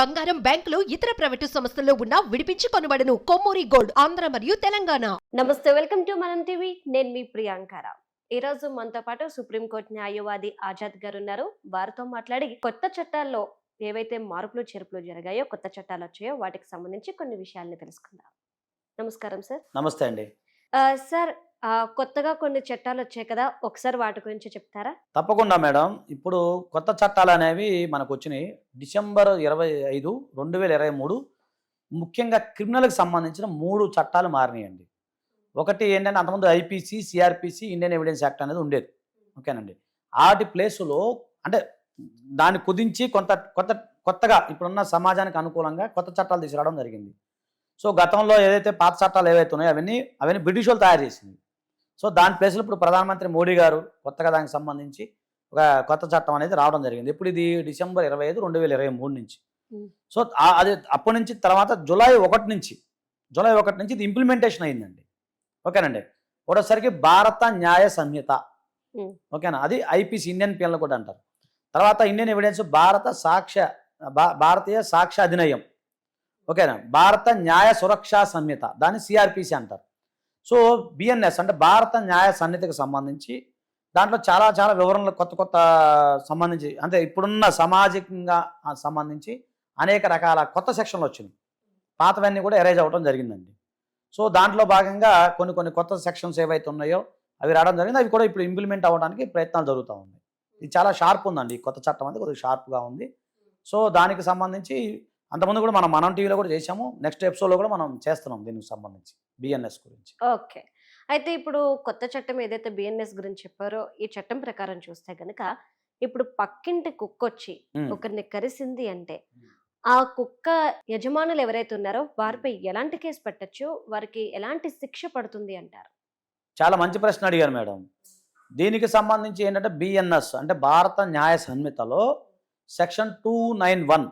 బంగారం బ్యాంకులు ఇతర ప్రైవేటు సంస్థల్లో ఉన్న విడిపించి కొనబడను కొమ్మూరి గోల్డ్ ఆంధ్ర మరియు తెలంగాణ. నమస్తే వెల్కమ్ టు మనం టీవీ. నేను మీ ప్రియాంకర ఈ రోజు మనతో పాటు సుప్రీంకోర్టు న్యాయవాది ఆజాద్ గారు ఉన్నారు. వారితో మాట్లాడి కొత్త చట్టాల్లో ఏవైతే మార్పులు చేర్పులు జరిగాయో కొత్త చట్టాలు వచ్చాయో వాటికి సంబంధించి కొన్ని విషయాల్ని తెలుసుకుందాం. నమస్కారం సార్. నమస్తే అండి. సార్ కొత్తగా కొన్ని చట్టాలు వచ్చాయి కదా ఒకసారి వాటి గురించి చెప్తారా? తప్పకుండా మేడం. ఇప్పుడు కొత్త చట్టాలు అనేవి మనకు వచ్చినాయి డిసెంబర్ ఇరవై ఐదు రెండు వేల ఇరవై మూడు ముఖ్యంగా క్రిమినల్కి సంబంధించిన మూడు చట్టాలు మారినాయండి. ఒకటి ఏంటంటే అంతకుముందు IPC CrPC Indian evidence act అనేది ఉండేది. ఓకేనండి. ఆటి ప్లేసులో అంటే దాన్ని కుదించి కొంత కొత్త కొత్తగా ఇప్పుడున్న సమాజానికి అనుకూలంగా కొత్త చట్టాలు తీసుకురావడం జరిగింది. సో గతంలో ఏదైతే పాత చట్టాలు ఏవైతే ఉన్నాయో అవన్నీ అవన్నీ బ్రిటిష్ వాళ్ళు తయారు చేసింది. సో దాని ప్లేస్లో ఇప్పుడు ప్రధానమంత్రి మోడీ గారు కొత్తగా దానికి సంబంధించి ఒక కొత్త చట్టం అనేది రావడం జరిగింది. ఇప్పుడు ఇది డిసెంబర్ ఇరవై ఐదు రెండు వేల ఇరవై మూడు నుంచి. సో అది అప్పటి నుంచి తర్వాత జూలై ఒకటి నుంచి జూలై ఒకటి నుంచి ఇది ఇంప్లిమెంటేషన్ అయిందండి. ఓకేనండి? ఒకటోసరికి భారత న్యాయ సంహిత. ఓకేనా? అది ఐపీసీ ఇండియన్ పీఎల్ కూడా అంటారు. తర్వాత ఇండియన్ ఎవిడెన్స్ భారత సాక్ష్య భారతీయ సాక్ష్య అధినయం ఓకేనా? భారత న్యాయ సురక్షా సంహిత. దాన్ని సిఆర్పిసి అంటారు. సో బిఎన్ఎస్ అంటే భారత న్యాయ సన్నిధికి సంబంధించి దాంట్లో చాలా చాలా వివరణలు కొత్త కొత్త సంబంధించి అంటే ఇప్పుడున్న సామాజికంగా సంబంధించి అనేక రకాల కొత్త సెక్షన్లు వచ్చినాయి. పాతవన్నీ కూడా ఎరేజ్ అవ్వడం జరిగిందండి. సో దాంట్లో భాగంగా కొన్ని కొన్ని కొత్త సెక్షన్స్ ఏవైతే ఉన్నాయో అవి రావడం జరిగింది. అవి కూడా ఇప్పుడు ఇంప్లిమెంట్ అవ్వడానికి ప్రయత్నాలు జరుగుతూ ఉన్నాయి. ఇది చాలా షార్ప్ ఉందండి. ఈ కొత్త చట్టం అనేది కొద్దిగా షార్ప్గా ఉంది. సో దానికి సంబంధించి అంతకుముందు కూడా మనం మనం టీవీలో కూడా చేసాము నెక్స్ట్ ఎపిసోడ్లో కూడా మనం చేస్తున్నాం దీనికి సంబంధించి బిఎన్ఎస్ గురించి. ఓకే. అయితే ఇప్పుడు కొత్త చట్టం ఏదైతే బిఎన్ఎస్ గురించి చెప్పారో ఈ చట్టం ప్రకారం చూస్తే గనుక ఇప్పుడు పక్కింటి కుక్క వచ్చి. ఒకరిని కరిసింది అంటే ఆ కుక్క యజమానులు ఎవరైతే ఉన్నారో వారిపై ఎలాంటి కేసు పెట్టచ్చు? వారికి ఎలాంటి శిక్ష పడుతుంది అంటారు? చాలా మంచి ప్రశ్న అడిగారు మేడం. దీనికి సంబంధించి ఏంటంటే బిఎన్ఎస్ అంటే భారత న్యాయ సంహితలో సెక్షన్ టూ నైన్ వన్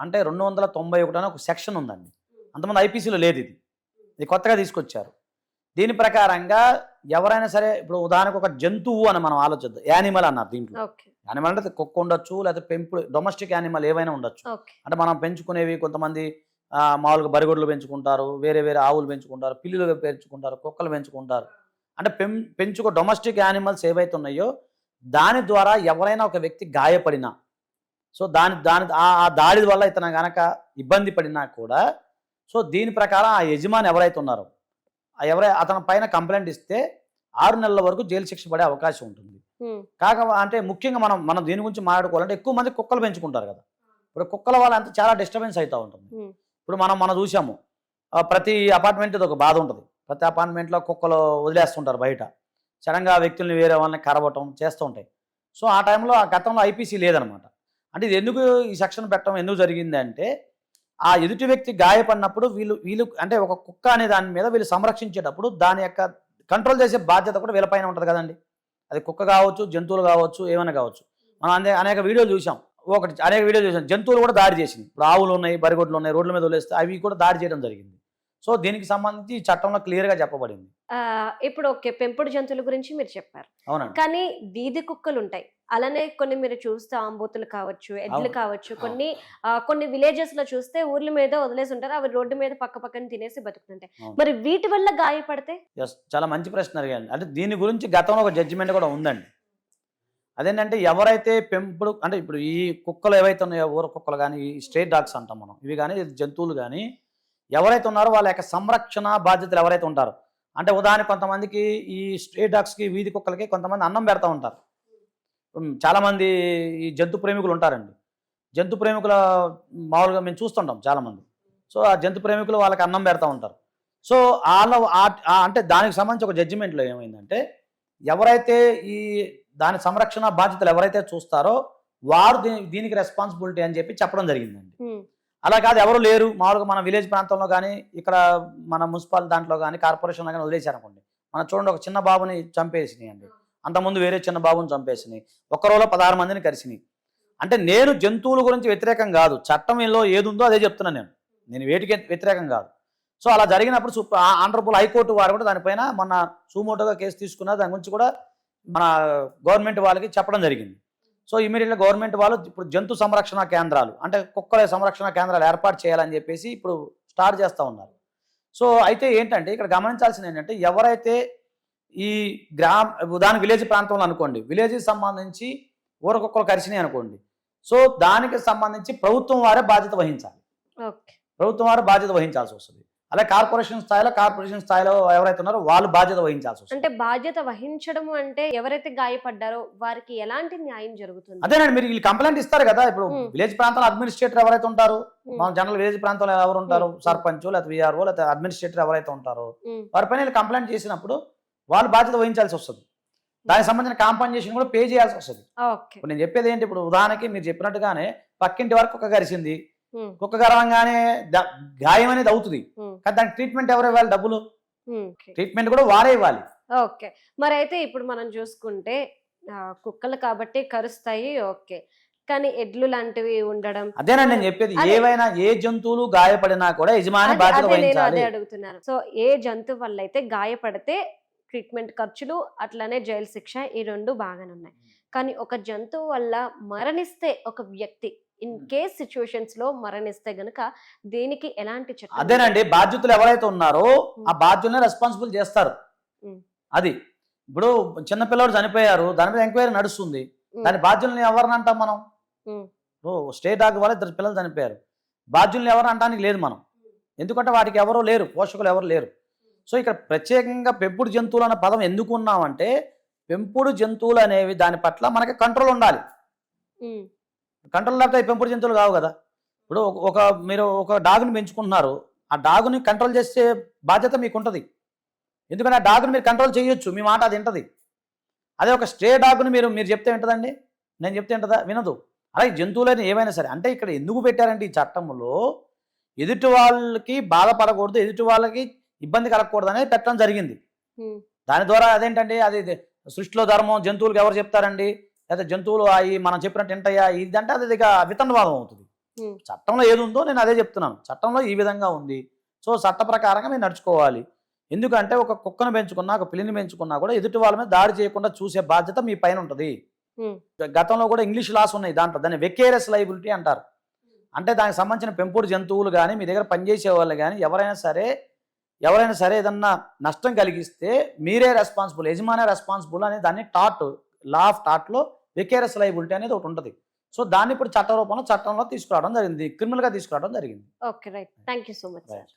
అంటే రెండు వందల తొంభై ఒకటి అనే ఒక సెక్షన్ ఉందండి. అంతమంది ఐపీసీలో లేదు ఇది. ఇది కొత్తగా తీసుకొచ్చారు. దీని ప్రకారంగా ఎవరైనా సరే ఇప్పుడు ఉదాహరణకు ఒక జంతువు అని మనం ఆలోచిద్దాం. యానిమల్ అన్నారు దీంట్లో. యానిమల్ అంటే కుక్క ఉండొచ్చు లేకపోతే పెంపుడు డొమెస్టిక్ యానిమల్ ఏవైనా ఉండొచ్చు. అంటే మనం పెంచుకునేవి కొంతమంది మామూలుగా బరిగొడ్లు పెంచుకుంటారు వేరే వేరే ఆవులు పెంచుకుంటారు పిల్లులు పెంచుకుంటారు కుక్కలు పెంచుకుంటారు. అంటే పెం పెంచుకో డొమెస్టిక్ యానిమల్స్ ఏవైతే ఉన్నాయో దాని ద్వారా ఎవరైనా ఒక వ్యక్తి గాయపడినా సో దాని దాని ఆ దాడి వల్ల ఇతను గనక ఇబ్బంది పడినా కూడా సో దీని ప్రకారం ఆ యజమాని ఎవరైతే ఉన్నారో ఎవరై అతని పైన కంప్లైంట్ ఇస్తే ఆరు నెలల వరకు జైలు శిక్ష పడే అవకాశం ఉంటుంది. కాక అంటే ముఖ్యంగా మనం మనం దీని గురించి మాట్లాడుకోవాలంటే ఎక్కువ మంది కుక్కలు పెంచుకుంటారు కదా. ఇప్పుడు కుక్కల వల్ల అంత చాలా డిస్టర్బెన్స్ అవుతూ ఉంటుంది. ఇప్పుడు మనం మనం చూసాము ప్రతి అపార్ట్మెంట్ ఒక బాధ ఉంటుంది. ప్రతి అపార్ట్మెంట్లో కుక్కలు వదిలేస్తుంటారు బయట. సడన్గా వ్యక్తుల్ని వేరే వాళ్ళని కరవటం చేస్తూ ఉంటాయి. సో ఆ టైంలో ఆ గతంలో ఐపీసీ లేదనమాట. అంటే ఇది ఎందుకు ఈ సెక్షన్ పెట్టడం ఎందుకు జరిగిందంటే ఆ ఎదుటి వ్యక్తి గాయపడినప్పుడు వీళ్ళు వీళ్ళు అంటే ఒక కుక్క అనే దాని మీద వీళ్ళు సంరక్షించేటప్పుడు దాని యొక్క కంట్రోల్ చేసే బాధ్యత కూడా వీళ్ళపైన ఉంటుంది కదండి. అది కుక్క కావచ్చు జంతువులు కావచ్చు ఏమైనా కావచ్చు. మనం అనే అనేక వీడియోలు చూసాం ఒకటి అనేక వీడియోలు చూసాం జంతువులు కూడా దాడి చేసింది. ఇప్పుడు ఆవులు ఉన్నాయి బరిగొడ్లు ఉన్నాయి రోడ్ల మీద వదిలేస్తే అవి కూడా దాడి చేయడం జరిగింది. సో దీనికి సంబంధించి ఈ చట్టంలో క్లియర్గా చెప్పబడింది. ఆ, ఇప్పుడు ఓకే పెంపుడు జంతువుల గురించి మీరు చెప్పారు. అవునండి. కానీ వీధి కుక్కలు ఉంటాయి. అలానే కొన్ని మీరు చూస్తే ఆంబోతులు కావచ్చు ఎడ్లు. కావచ్చు కొన్ని కొన్ని విలేజెస్లో చూస్తే ఊర్ల మీద వదిలేసి ఉంటారు. అవి రోడ్డు మీద పక్క పక్కన తినేసి బతుకుతుంటాయి. మరి వీటి వల్ల గాయపడితే? చాలా మంచి ప్రశ్న అడిగాను అంటే దీని గురించి గతంలో ఒక జడ్జిమెంట్ కూడా ఉందండి. అదేంటంటే ఎవరైతే పెంపుడు అంటే ఇప్పుడు ఈ కుక్కలు ఏవైతే ఉన్నాయో ఊర కుక్కలు కానీ ఈ స్ట్రేట్ డాగ్స్ అంటాం మనం. ఇవి కానీ జంతువులు కానీ ఎవరైతే ఉన్నారో వాళ్ళ యొక్క సంరక్షణ బాధ్యతలు ఎవరైతే ఉంటారో. అంటే ఉదాహరణ కొంతమందికి ఈ స్ట్రేట్ డాగ్స్కి వీధి కుక్కలకి కొంతమంది అన్నం పెడతా ఉంటారు. చాలామంది ఈ జంతు ప్రేమికులు ఉంటారండి. జంతు ప్రేమికుల మామూలుగా మేము చూస్తుంటాం చాలామంది. సో ఆ జంతు ప్రేమికులు వాళ్ళకి అన్నం పెడతా ఉంటారు. సో వాళ్ళ అంటే దానికి సంబంధించి ఒక జడ్జిమెంట్లో ఏమైందంటే ఎవరైతే ఈ దాని సంరక్షణ బాధ్యతలు ఎవరైతే చూస్తారో వారు దీనికి రెస్పాన్సిబిలిటీ అని చెప్పి చెప్పడం జరిగిందండి. అలా కాదు ఎవరు లేరు. మామూలుగా మన విలేజ్ ప్రాంతంలో కానీ ఇక్కడ మన మున్సిపల్ దాంట్లో కానీ కార్పొరేషన్లో కానీ వదిలేశారనుకోండి. మనం చూడండి ఒక చిన్న బాబుని చంపేసినాయి అండి అంతకుముందు వేరే చిన్న బాబుని చంపేసినాయి. ఒక్క రోజులో పదహారు మందిని కలిసినాయి అంటే నేను జంతువుల గురించి వ్యతిరేకం కాదు. చట్టంలో ఏది ఉందో అదే చెప్తున్నాను నేను. నేను వేటికి వ్యతిరేకం కాదు. సో అలా జరిగినప్పుడు సుప్ ఆనరబుల్ హైకోర్టు వారు కూడా దానిపైన మన సుమోటోగా కేసు తీసుకున్నారు దాని గురించి కూడా మన గవర్నమెంట్ వాళ్ళకి చెప్పడం జరిగింది. సో ఇమీడియట్గా గవర్నమెంట్ వాళ్ళు ఇప్పుడు జంతు సంరక్షణ కేంద్రాలు అంటే కుక్కల సంరక్షణ కేంద్రాలు ఏర్పాటు చేయాలని చెప్పేసి ఇప్పుడు స్టార్ట్ చేస్తూ ఉన్నారు. సో అయితే ఏంటంటే ఇక్కడ గమనించాల్సింది ఏంటంటే ఎవరైతే ఈ గ్రామ ఉదాహరణ విలేజ్ ప్రాంతంలో అనుకోండి విలేజ్కి సంబంధించి ఊరకొక్కలు కరిచినాయి అనుకోండి సో దానికి సంబంధించి ప్రభుత్వం వారే బాధ్యత వహించాలి. ప్రభుత్వం వారు బాధ్యత వహించాల్సి వస్తుంది. అలాగే కార్పొరేషన్ స్థాయిలో కార్పొరేషన్ స్థాయిలో ఎవరైతే ఉన్నారో వాళ్ళు బాధ్యత వహించాల్సి వస్తుంది. అంటే బాధ్యత వహించడం అంటే ఎవరైతే గాయపడ్డారో వారికి ఎలాంటి న్యాయం జరుగుతుంది? అదేనండి మీరు వీళ్ళు కంప్లైంట్ ఇస్తారు కదా ఇప్పుడు. విలేజ్ ప్రాంతంలో అడ్మినిస్ట్రేటర్ ఎవరైతే ఉంటారు మన జనరల్ విలేజ్ ప్రాంతంలో ఎవరు ఉంటారు. సర్పంచ్ లేకపోతే విఆర్ఓ లేకపోతే అడ్మినిస్ట్రేటర్ ఎవరైతే ఉంటారో వారిపైన వీళ్ళు కంప్లైంట్ చేసినప్పుడు వాళ్ళు బాధ్యత వహించాల్సి వస్తుంది. దానికి సంబంధించిన కాంపన్సేషన్ కూడా పే చేయాల్సి వస్తుంది. నేను చెప్పేది ఏంటి ఇప్పుడు ఉదాహరణకి మీరు చెప్పినట్టుగానే పక్కింటి వరకు కరిసింది ఉమ్, కుక్క గర్వంగానే గాయం అనేది అవుతుంది. కానీ దానికి ట్రీట్మెంట్ ఎవరు ఇవ్వాలి డబ్బులు. ట్రీట్మెంట్ కూడా వారే ఇవ్వాలి. ఓకే. మరి అయితే ఇప్పుడు మనం చూసుకుంటే కుక్కలు కాబట్టి కరుస్తాయి ఓకే. కానీ ఎడ్లు లాంటివి ఉండడం అదేనండి నేను చెప్పేది. ఏవైనా ఏ జంతువులు గాయపడినా కూడా యజమాని బాధ్యత వహించాలి. అదే అడుగుతున్నాను. సో ఏ జంతువు వల్ల అయితే గాయపడితే ట్రీట్మెంట్ ఖర్చులు అట్లానే జైలు శిక్ష ఈ రెండు బాగానే ఉన్నాయి. కానీ ఒక జంతువు వల్ల మరణిస్తే ఒక వ్యక్తి ఇన్ కేస్ సిచ్యువేషన్స్లో మరణిస్తే గనుక దీనికి ఎలాంటి చట్టం అదేనండి బాధ్యతలు ఎవరైతే ఉన్నారో ఆ బాధ్యులనే రెస్పాన్సిబుల్ చేస్తారు. అది. ఇప్పుడు చిన్నపిల్లడు చనిపోయారు దాని మీద ఎంక్వైరీ నడుస్తుంది. దాని బాధ్యుల్ని ఎవరిని అంటాం మనం? స్టేట్ డాగ్ వల్ల ఇద్దరు పిల్లలు చనిపోయారు. బాధ్యుల్ని ఎవరు అంటానికి లేదు మనం. ఎందుకంటే వాటికి ఎవరో లేరు పోషకులు ఎవరు లేరు. సో ఇక్కడ ప్రత్యేకంగా పెంపుడు జంతువులు అన్న పదం ఎందుకు ఉన్నామంటే పెంపుడు జంతువులు అనేవి దాని పట్ల మనకి కంట్రోల్ ఉండాలి. కంట్రోల్ లేకపోతే పెంపుడు జంతువులు కావు కదా. ఇప్పుడు ఒక- మీరు ఒక డాగ్ని పెంచుకుంటున్నారు. ఆ డాగ్ని కంట్రోల్ చేసే బాధ్యత మీకు ఉంటుంది ఎందుకంటే ఆ డాగ్ని మీరు కంట్రోల్ చేయొచ్చు. మీ మాట అది వింటది. అదే ఒక స్ట్రే డాగ్ని మీరు మీరు చెప్తే వింటదండి? నేను చెప్తే వింటదా? వినదు. అలాగే జంతువులని ఏమైనా సరే అంటే ఇక్కడ ఎందుకు పెట్టారంటే ఈ చట్టంలో ఎదుటి వాళ్ళకి బాధపడకూడదు ఎదుటి వాళ్ళకి ఇబ్బంది కలగకూడదు అనేది పెట్టడం జరిగింది. దాని ద్వారా అదేంటండి అది సృష్టిలో ధర్మం జంతువులకు ఎవరు చెప్తారండి? లేదా జంతువులు అవి మనం చెప్పినట్టు ఏంటయ్యా ఇదంటే అది ఇక వితండవాదం అవుతుంది. చట్టంలో ఏది ఉందో నేను అదే చెప్తున్నాను. చట్టంలో ఈ విధంగా ఉంది. సో చట్ట ప్రకారంగా మీరు నడుచుకోవాలి. ఎందుకంటే ఒక కుక్కను పెంచుకున్నా ఒక పిల్లిని పెంచుకున్నా కూడా ఎదుటి వాళ్ళ మీద దాడి చేయకుండా చూసే బాధ్యత మీ పైన ఉంటుంది. గతంలో కూడా ఇంగ్లీష్ లాస్ ఉన్నాయి దాంట్లో. దాన్ని వెకేరస్ లైబిలిటీ అంటారు. అంటే దానికి సంబంధించిన పెంపుడు జంతువులు కానీ మీ దగ్గర పనిచేసే వాళ్ళు కానీ ఎవరైనా సరే ఎవరైనా సరే ఏదన్నా నష్టం కలిగిస్తే మీరే రెస్పాన్సిబుల్ యజమానే రెస్పాన్సిబుల్ అనే దాన్ని టాట్ లా ఆఫ్ టాట్లో వెకేరస్ లైబిలిటీ అనేది ఒకటి ఉంటుంది. సో దాన్ని ఇప్పుడు చట్ట రూపంలో చట్టంలో తీసుకురావడం జరిగింది. క్రిమినల్గా తీసుకురావడం జరిగింది. Okay right. Thank you so much sir.